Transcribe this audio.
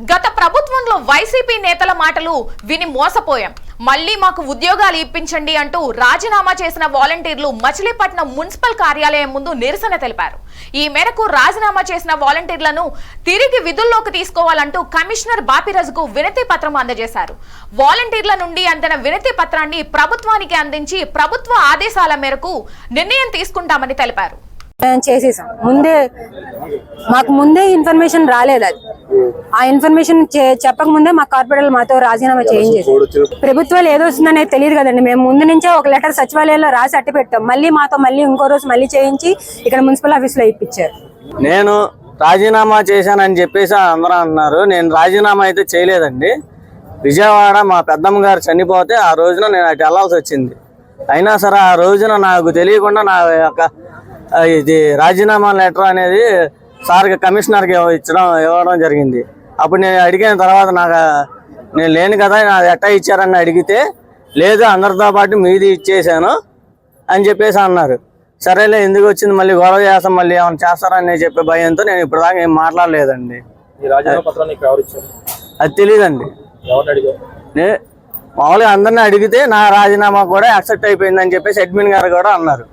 గత ప్రభుత్వంలో వైసీపీ నేతల మాటలు విని మోసపోయాం. మళ్ళీ మాకు ఉద్యోగాలు ఇప్పించండి అంటూ రాజీనామా చేసిన వాలంటీర్లు మచిలీపట్నం మున్సిపల్ కార్యాలయం ముందు నిరసన తెలిపారు. ఈ మేరకు రాజీనామా చేసిన వాలంటీర్లను తిరిగి విధుల్లోకి తీసుకోవాలంటూ కమిషనర్ బాపిరాజుకు వినతి పత్రం అందజేశారు. వాలంటీర్ల నుండి అందిన వినతి పత్రాన్ని ప్రభుత్వానికి అందించి ప్రభుత్వ ఆదేశాల మేరకు నిర్ణయం తీసుకుంటామని తెలిపారు. చేసేసాం? ముందే మాకు ముందే ఇన్ఫర్మేషన్ రాలేదు అది. ఆ ఇన్ఫర్మేషన్ చే- చెప్పక ముందే మా కార్పొరేటర్లు మాతో రాజీనామా చేయించేసి ప్రభుత్వాలు ఏదో వస్తుందనేది తెలియదు కదండి. మేము ముందు నుంచే ఒక లెటర్ సచివాలయంలో రాసి అట్టి పెట్టాం. మళ్ళీ మాతో మళ్ళీ ఇంకో రోజు మళ్ళీ చేయించి ఇక్కడ మున్సిపల్ ఆఫీస్లో ఇప్పించారు. నేను రాజీనామా చేశానని చెప్పేసి అందరూ అన్నారు నేను రాజీనామా అయితే చేయలేదండి. విజయవాడ మా పెద్దమ్మ గారు చనిపోతే ఆ రోజున నేను అటు వెళ్ళాల్సి వచ్చింది. అయినా సరే ఆ రోజున నాకు తెలియకుండా నా యొక్క ఇది రాజీనామా లెటర్ అనేది సార్కి కమిషనర్కి ఇచ్చడం ఇవ్వడం జరిగింది. అప్పుడు నేను అడిగిన తర్వాత నాకు నేను లేను కదా నాకు ఎట్టా ఇచ్చారని అడిగితే లేదు అందరితో పాటు మీది ఇచ్చేసాను అని చెప్పేసి అన్నారు. సరేలే ఎందుకు వచ్చింది? మళ్ళీ గొడవ చేస్తాం మళ్ళీ ఏమైనా చేస్తారని చెప్పే భయంతో నేను ఇప్పుడు దాకా ఏం మాట్లాడలేదండి. అది తెలియదండి మామూలుగా అందరిని అడిగితే నా రాజీనామా కూడా యాక్సెప్ట్ అయిపోయిందని చెప్పేసి అడ్మిన్ గారు కూడా అన్నారు.